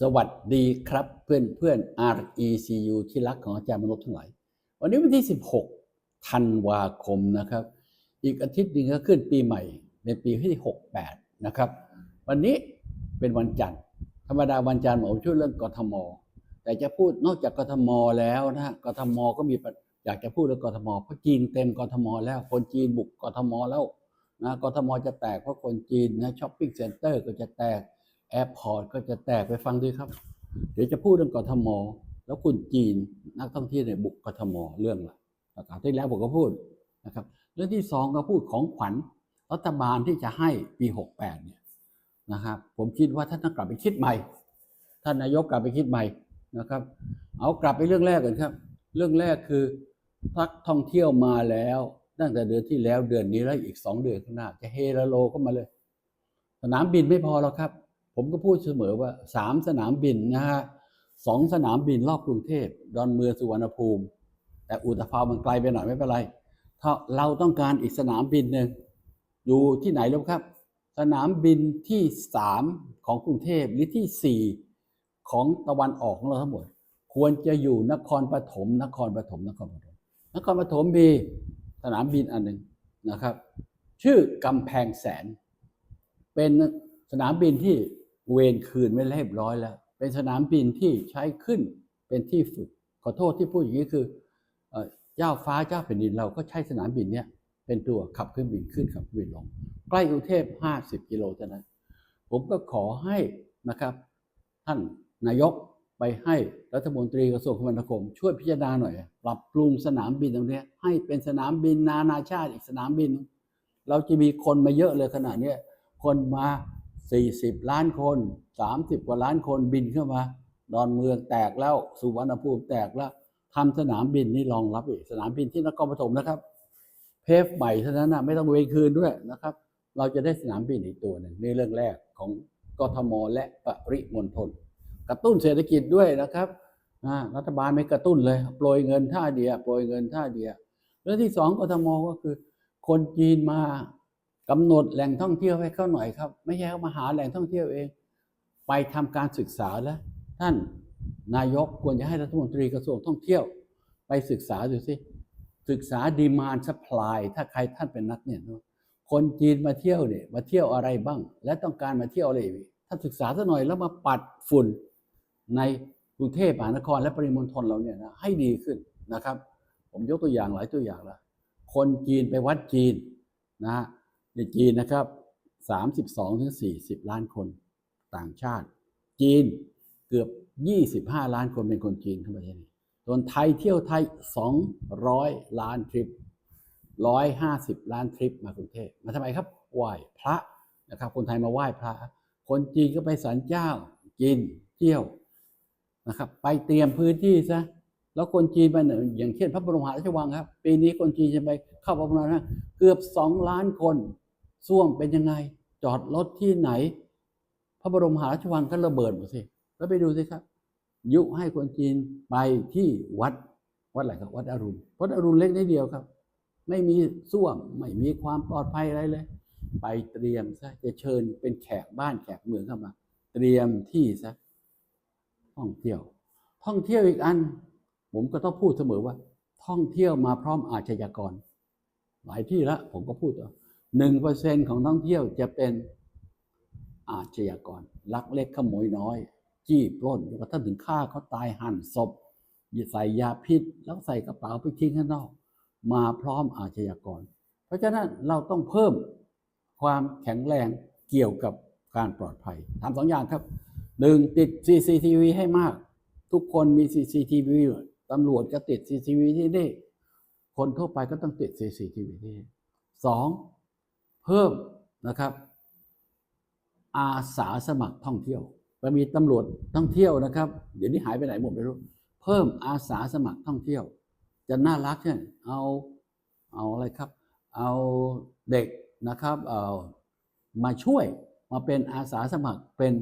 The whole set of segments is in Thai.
สวัสดีครับเพื่อนเพื่อน RECU ที่รักของอาจารย์มนุษย์ทั้งหลาย วันนี้วันที่ 16 ธันวาคมนะครับ อีกอาทิตย์หนึ่งก็ขึ้นปีใหม่ในปีที่ 68 นะครับ วันนี้เป็นวันจันทร์ ธรรมดาวันจันทร์ผมช่วยเรื่องกทม แต่จะพูดนอกจากกทมแล้วนะกทมก็มีอยากจะพูดเรื่องกทม เพราะจีนเต็มกทม แล้ว คนจีนบุกกทมแล้วนะกทมจะแตกเพราะคนจีนนะช้อปปิ้งเซ็นเตอร์ก็จะแตก แอร์พอร์ตก็จะแตกไปฟังด้วยครับ เดี๋ยวจะพูดเรื่องกทม แล้วคุณจีนนักท่องเที่ยวเนี่ยบุกกทมเรื่องละประกาศที่แล้วผมก็พูดนะครับเรื่องที่สองก็พูดของขวัญรัฐบาลที่จะให้ปี 68 เนี่ยนะครับ ผมคิดว่าท่านต้องกลับไปคิดใหม่ ท่านนายกกลับไปคิดใหม่นะครับ เอากลับไปเรื่องแรกก่อนครับ เรื่องแรกคือพักท่องเที่ยวมาแล้วตั้งแต่เดือนที่แล้วเดือนนี้แล้วอีกสองเดือนข้างหน้า จะเฮลโลก็มาเลย สนามบินไม่พอแล้วครับ ผมก็พูดเสมอว่าสามสนามบินนะฮะสองสนามบินรอบกรุงเทพดอนเมืองสุวรรณภูมิ แต่อุตภาวมันไกลไปหน่อยไม่เป็นไร ถ้าเราต้องการอีกสนามบินหนึ่งอยู่ที่ไหนแล้วครับ สนามบินที่สามของกรุงเทพหรือที่สี่ของตะวันออกของเราทั้งหมด ควรจะอยู่นครปฐมนครปฐมนครปฐมนครปฐมมีสนามบินอันหนึ่งนะครับ ชื่อกำแพงแสน เป็นสนามบินที่ เวนคืนไม่เรียบร้อยแล้ว เป็นสนามบินที่ใช้ขึ้นเป็นที่ฝึก ขอโทษที่พูดอย่างนี้คือเอ่อเจ้าฟ้าเจ้าแผ่นดินเราก็ใช้สนามบินเนี้ยเป็นตัวขับเครื่องบินขึ้นขับเครื่องบินลง ใกล้กรุงเทพ 50 กิโลเท่านั้น ผมก็ขอให้นะครับ ท่านนายกไปให้รัฐมนตรีกระทรวงคมนาคม ช่วยพิจารณาหน่อย ปรับปรุงสนามบินตรงนี้ให้เป็นสนามบินนานาชาติอีกสนามบิน เราจะมีคนมาเยอะเลยขนาดนี้คนมา 40 ล้านคน 30 กว่าล้านคนบินเข้ามา ดอนเมืองแตกแล้ว สุวรรณภูมิแตกแล้วทำสนามบินนี่รองรับอีกสนามบินที่นครปฐมนะครับ เพฟใหม่เท่านั้นนะไม่ต้องเวรคืนด้วยนะครับ เราจะได้สนามบินอีกตัวหนึ่งในเรื่องแรกของกทมและปริมณฑลกระตุ้นเศรษฐกิจด้วยนะครับรัฐบาลไม่กระตุ้นเลยโปรยเงินท่าเดียวโปรยเงินท่าเดียวเรื่องที่สองกทมก็คือ คนจีนมา กำหนดแหล่งท่องเที่ยวให้เขาหน่อยครับ ไม่ใช่เขามาหาแหล่งท่องเที่ยวเอง ไปทำการศึกษาแล้ว ท่านนายกควรจะให้รัฐมนตรีกระทรวงท่องเที่ยว ไปศึกษาดูสิศึกษาดีมานสปายถ้าใครท่านเป็นนักเนี่ยคนจีนมาเที่ยวเนี่ยมาเที่ยวอะไรบ้าง และต้องการมาเที่ยวอะไรท่านศึกษาซะหน่อยแล้วมาปัดฝุ่นในกรุงเทพมหานครและปริมณฑลเราเนี่ยนะให้ดีขึ้นนะครับ ผมยกตัวอย่างหลายตัวอย่างละคนจีนไปวัดจีนนะฮะ ในจีนนะครับ32ถึง40 ล้านคนต่างชาติ จีนเกือบ 25 ล้านคนเป็นคนจีนเข้ามาที่นี่ส่วนไทยเที่ยวไทย 200 ล้านทริป 150 ล้านทริปมากรุงเทพมาทำไมครับไหว้พระนะครับ คนไทยมาไหว้พระ คนจีนก็ไปสันเจ้ากินเที่ยวนะครับ ไปเตรียมพื้นที่ซะแล้วคนจีนไปเนี่ยอย่างเช่นพระบรมหาราชวังครับ ปีนี้คนจีนจะไปเข้าพระบรมราชวังเกือบสองล้านคน ส้วมเป็นยังไง จอดรถที่ไหน พระบรมหาราชวังก็ระเบิดหมดสิ แล้วไปดูสิครับ ยุให้คนจีนไปที่วัด วัดอะไรครับ วัดอรุณ วัดอรุณเล็กนิดเดียวครับ ไม่มีส้วม ไม่มีความปลอดภัยอะไรเลย ไปเตรียมซะ จะเชิญเป็นแขกบ้านแขกเมืองเข้ามา เตรียมที่ซะ ท่องเที่ยว ท่องเที่ยวอีกอัน ผมก็ต้องพูดเสมอว่า ท่องเที่ยวมาพร้อมอาชญากร หลายที่ละผมก็พูดว่า หนึ่งเปอร์เซ็นของท่องเที่ยวจะเป็นอาชญากรลักเล็กขโมยน้อย จี้ปล้นจนกระทั่งถึงฆ่าเขาตายหั่นศพใส่ยาพิษ แล้วใส่กระเป๋าไปทิ้งข้างนอก มาพร้อมอาชญากร เพราะฉะนั้นเราต้องเพิ่มความแข็งแรงเกี่ยวกับการปลอดภัยทำสองอย่างครับหนึ่งติด CCTV ให้มาก ทุกคนมี CCTV ตำรวจก็ติด CCTV ที่นี่คนทั่วไปก็ต้องติด CCTV ที่นี่สอง เพิ่มนะครับ อาสาสมัครท่องเที่ยวจะมีตำรวจท่องเที่ยวนะครับ เดี๋ยวนี้หายไปไหนหมดไม่รู้ เพิ่มอาสาสมัครท่องเที่ยว จะน่ารักเนี่ยเอาเอาอะไรครับ เอาเด็กนะครับเอามาช่วยมาเป็นอาสาสมัครเป็น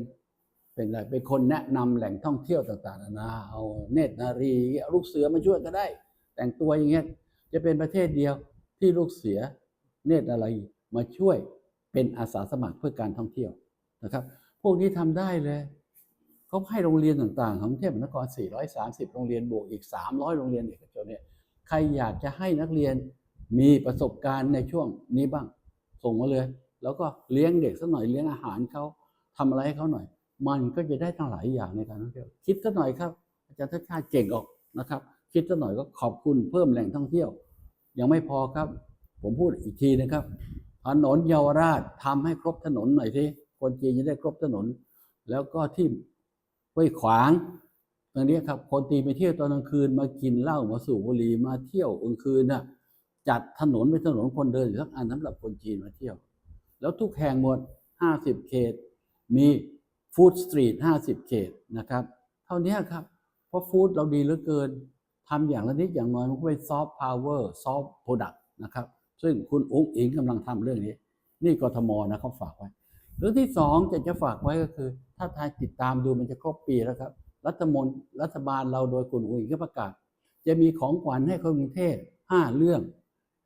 เป็นอะไรเป็นคนแนะนำแหล่งท่องเที่ยวต่างๆนานาเอาเนตรนารีลูกเสือมาช่วยก็ได้ แต่งตัวอย่างเงี้ยจะเป็นประเทศเดียวที่ลูกเสือเนตรนารี มาช่วยเป็นอาสาสมัครเพื่อการท่องเที่ยวนะครับ พวกนี้ทำได้เลยเขาให้โรงเรียนต่างๆ ของเทพมหานคร 430 โรงเรียนบวกอีก 300 โรงเรียนเอกชนเนี่ยใครอยากจะให้นักเรียนมีประสบการณ์ในช่วงนี้บ้าง ส่งมาเลย แล้วก็เลี้ยงเด็กสักหน่อยเลี้ยงอาหารเขาทำอะไรให้เขาหน่อย มันก็จะได้ทั้งหลายอย่างในการท่องเที่ยวคิดสักหน่อยครับ อาจารย์ทัชชาติเก่งออกนะครับ คิดสักหน่อยก็ขอบคุณเพิ่มแหล่งท่องเที่ยว ยังไม่พอครับ ผมพูดอีกทีนะครับ ถนนเยาวราชทำให้ครบถนนหน่อยที่คนจีนจะได้ครบถนน แล้วก็ที่ห้วยขวางตรงนี้ครับ คนตีนไปเที่ยวตอนกลางคืนมากินเหล้ามาสูบบุหรี่มาเที่ยวกลางคืนน่ะจัดถนนเป็นถนนคนเดินอยู่สักอันสำหรับคนจีนมาเที่ยว แล้วทุกแห่งหมด 50 เขต มีฟู้ดสตรีท50 เขตนะครับ เท่านี้ครับ เพราะฟู้ดเราดีเหลือเกินทำอย่างละนิดอย่างน้อยมันก็เป็นซอฟต์พาวเวอร์ซอฟต์โปรดักต์นะครับ ซึ่งคุณอุ้งอิงกำลังทำเรื่องนี้ นี่กทมนะเขาฝากไว้เรื่องที่สองจะจะฝากไว้ก็คือ ถ้าทายติดตามดูมันจะครบปีแล้วครับ รัฐมนรัฐบาลเราโดยคุณอุ้งอิงก็ประกาศ จะมีของขวัญให้คนกรุงเทพห้าเรื่อง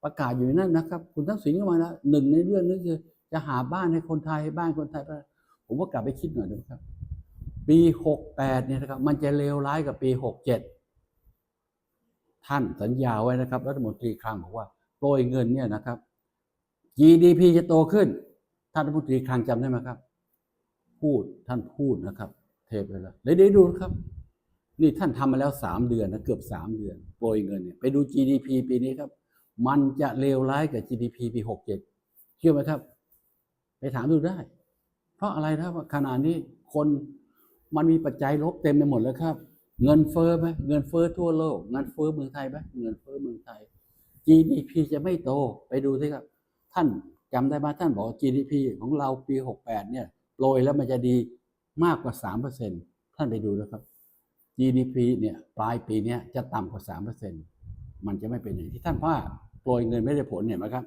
ประกาศอยู่นั่นนะครับ คุณทักษิณก็มาแล้วหนึ่งในเรื่องนี้คือ จะหาบ้านให้คนไทยบ้านคนไทยผมว่ากลับไปคิดหน่อยนะครับ ปีหกแปดเนี่ยนะครับ มันจะเลวร้ายกับปีหกเจ็ดท่านสัญญาไว้นะครับ รัฐมนตรีคลังบอกว่า ยเงินเนี่ยนะครับ GDP จะโตขึ้น ท่านรัฐมนตรีคลังจำได้ไหมครับ พูดท่านพูดนะครับ เทปไปแล้วเดี๋ยวดูครับ นี่ท่านทำมาแล้วสามเดือนนะเกือบสามเดือนโปรยเงินเนี่ยไปดู GDP ปีนี้ครับ มันจะเลวร้ายกับ GDP ปีหกเจ็ดเชื่อไหมครับ ไปถามดูได้ เพราะอะไรนะว่าขณะนี้คนมันมีปัจจัยลบเต็มไปหมดแล้วครับ เงินเฟ้อไหมเงินเฟ้อทั่วโลก เงินเฟ้อเมืองไทยไหมเงินเฟ้อเมืองไทย GDP จะไม่โตไปดูสิครับ ท่านจำได้ไหมท่านบอก GDP ของเราปี 68 เนี่ยโปรยแล้วมันจะดีมากกว่า 3%ท่านไปดูนะครับ GDP เนี่ยปลายปีนี้จะต่ำกว่า 3%มันจะไม่เป็นอย่างที่ท่านว่าโปรยเงินไม่ได้ผลเห็นไหมครับ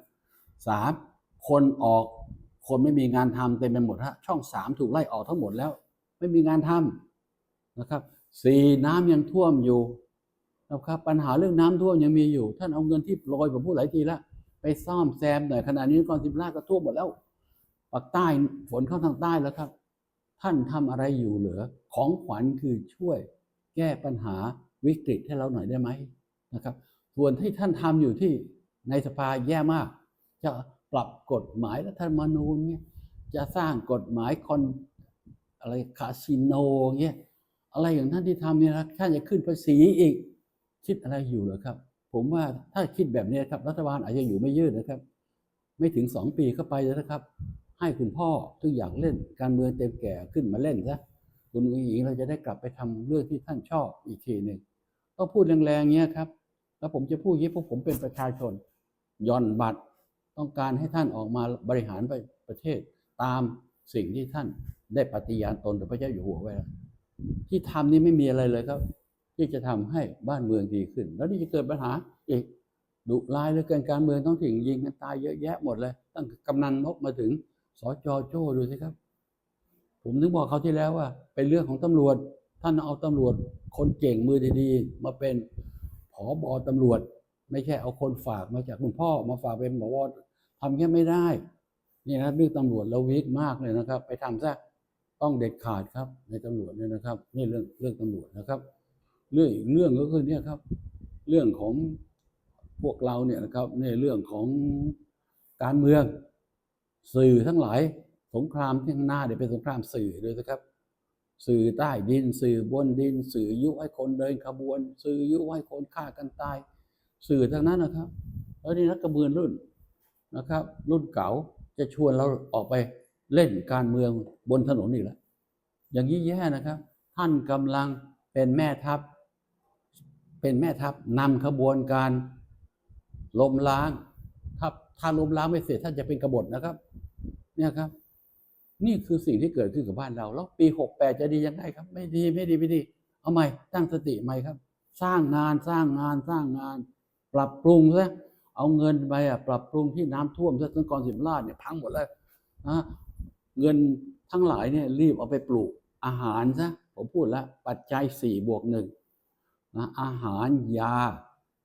สามคนออกคนไม่มีงานทำเต็มไปหมดฮะช่องสามถูกไล่ออกทั้งหมดแล้ว ไม่มีงานทำนะครับสี่น้ำยังท่วมอยู่ นะครับปัญหาเรื่องน้ำท่วมยังมีอยู่ ท่านเอาเงินที่โปรยผมพูดหลายทีแล้วไปซ่อมแซมหน่อยขณะนี้นครศรีธรรมราก็ท่วมหมดแล้วปากใต้ฝนเข้าทางใต้แล้วครับ ท่านทำอะไรอยู่เหลือของขวัญคือช่วย แก้ปัญหาวิกฤตให้เราหน่อยได้ไหมนะครับ ส่วนที่ท่านทำอยู่ที่ในสภาแย่มาก จะปรับกฎหมายรัฐธรรมนูญเนี่ยจะสร้างกฎหมายคอนอะไรคาสิโนเงี้ยอะไรอย่างท่านที่ทำเนี่ยท่านจะขึ้นภาษีอีก คิดอะไรอยู่เหรอครับ ผมว่าถ้าคิดแบบนี้ครับรัฐบาลอาจจะอยู่ไม่ยืดนะครับ ไม่ถึงสองปีเข้าไปแล้วนะครับ ให้คุณพ่อที่อยากเล่น การเมืองเต็มแก่ขึ้นมาเล่นซะคุณอุ้งอิงเราจะได้กลับไปทำเรื่องที่ท่านชอบอีกทีหนึ่งต้องพูดแรงๆเงี้ยครับ แล้วผมจะพูดอย่างนี้เพราะผมเป็นประชาชนย่อนบัตรต้องการให้ท่านออกมาบริหารประเทศตามสิ่งที่ท่านได้ปฏิญาณตนต่อพระเจ้าอยู่หัวไว้ ที่ทำนี่ไม่มีอะไรเลยครับ ที่จะทำให้บ้านเมืองดีขึ้น แล้วนี่จะเกิดปัญหาอีกดุร้ายเหลือเกินการเมืองต้องถิ่งยิงกันตายเยอะแยะหมดเลย ตั้งกำนันนกมาถึงสจโจ้ดูสิครับ ผมถึงบอกเขาที่แล้วว่า เป็นเรื่องของตำรวจ ท่านเอาตำรวจ คนเก่งมือดีๆ มาเป็นผอบอตำรวจ ไม่ใช่เอาคนฝากมาจากคุณพ่อมาฝากเป็นผบทำแค่ไม่ได้นี่นะเรื่องตำรวจเราวิกมากเลยนะครับ ไปทำซะต้องเด็ดขาดครับในตำรวจเนี่ยนะครับ นี่เรื่องเรื่องตำรวจนะครับ เรื่องอีกเรื่องก็คือเนี่ยครับ เรื่องของพวกเราเนี่ยนะครับในเรื่องของการเมืองสื่อทั้งหลายสงครามที่ข้างหน้าเดี๋ยวเป็นสงครามสื่อด้วยนะครับ สื่อใต้ดิน สื่อบนดิน สื่อยุให้คนเดินขบวน สื่อยุให้คนฆ่ากันตาย สื่อทั้งนั้นนะครับ แล้วนี่นักกระเบือนรุ่นนะครับ รุ่นเก่าจะชวนเราออกไปเล่นการเมืองบนถนนอีกแล้วอย่างนี้แย่นะครับ ท่านกำลังเป็นแม่ทัพ เป็นแม่ทัพนำขบวนการล้มล้าง ถ้าถ้าล้มล้างไม่เสร็จท่านจะเป็นกบฏนะครับ เนี่ยครับ นี่คือสิ่งที่เกิดขึ้นกับบ้านเรา แล้วปีหกแปดจะดียังไงครับ ไม่ดีไม่ดีไม่ดี เอาใหม่ตั้งสติใหม่ครับ สร้างงานสร้างงานสร้างงาน ปรับปรุงซะเอาเงินไปอะปรับปรุงที่น้ำท่วมซะทั้งกรสิบลาดเนี่ยพังหมดเลยนะเงินทั้งหลายเนี่ยรีบเอาไปปลูกอาหารซะผมพูดแล้วปัจจัยสี่บวกหนึ่ง นะอาหารยา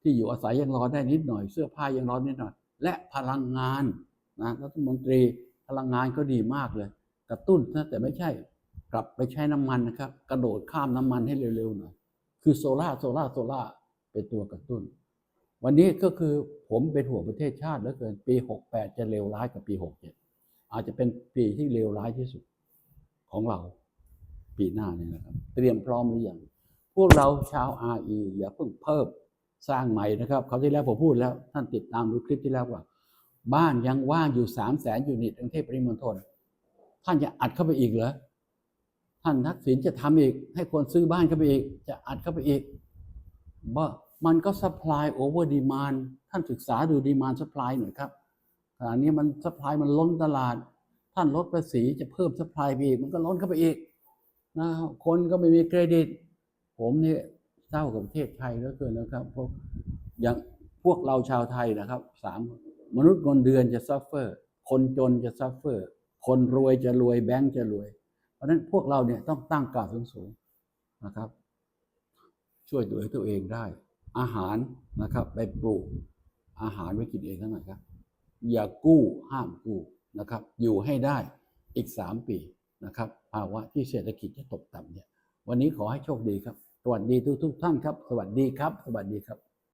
ที่อยู่อาศัยยังรอได้นิดหน่อย เสื้อผ้ายังรอนิดหน่อย และพลังงานนะรัฐมนตรีพลังงานก็ดีมากเลย กระตุ้นนะแต่ไม่ใช่กลับไปใช้น้ำมันนะครับ กระโดดข้ามน้ำมันให้เร็วๆหน่อยคือโซล่าโซล่าโซล่าเป็นตัวกระตุ้น วันนี้ก็คือผมเป็นห่วงประเทศชาติเหลือเกินปี 68 จะเลวร้ายกว่าปี 67 อาจจะเป็นปีที่เลวร้ายที่สุดของเราปีหน้าเนี่ยนะครับ เตรียมพร้อมหรือยัง พวกเราชาว RE อย่าเพิ่งเพิ่มสร้างใหม่นะครับเขาที่แล้วผมพูดแล้วท่านติดตามดูคลิปที่แล้วว่า บ้านยังว่างอยู่สามแสนยูนิตกรุงเทพปริมณฑลท่านจะอัดเข้าไปอีกเหรอท่านทักษิณจะทำอีก ให้คนซื้อบ้านเข้าไปอีก จะอัดเข้าไปอีกว่ามันก็ supply over demand ท่านศึกษาดู demand supply หน่อยครับขณะนี้มัน supply มันล้นตลาด ท่านลดภาษีจะเพิ่ม supply ไปอีก มันก็ล้นเข้าไปอีกนะคนก็ไม่มีเครดิต ผมเนี่ยเศร้ากับประเทศไทยเหลือเกินนะครับพวกอย่างพวกเราชาวไทยนะครับสามมนุษย์เงินเดือนจะซัฟเฟอร์ คนจนจะซัฟเฟอร์ คนรวยจะรวยแบงก์จะรวย เพราะฉะนั้นพวกเราเนี่ยต้องตั้งการสูงๆนะครับ ช่วยตัวตัวเองได้ อาหารนะครับไปปลูกอาหารไว้กินเองเท่านั้นครับ อย่ากู้ห้ามกู้นะครับ อยู่ให้ได้อีกสามปีนะครับภาวะที่เศรษฐกิจจะตกต่ำเนี่ย วันนี้ขอให้โชคดีครับ วัสดีทุกทุกท่านครับ สวัสดีครับ สวัสดีครับ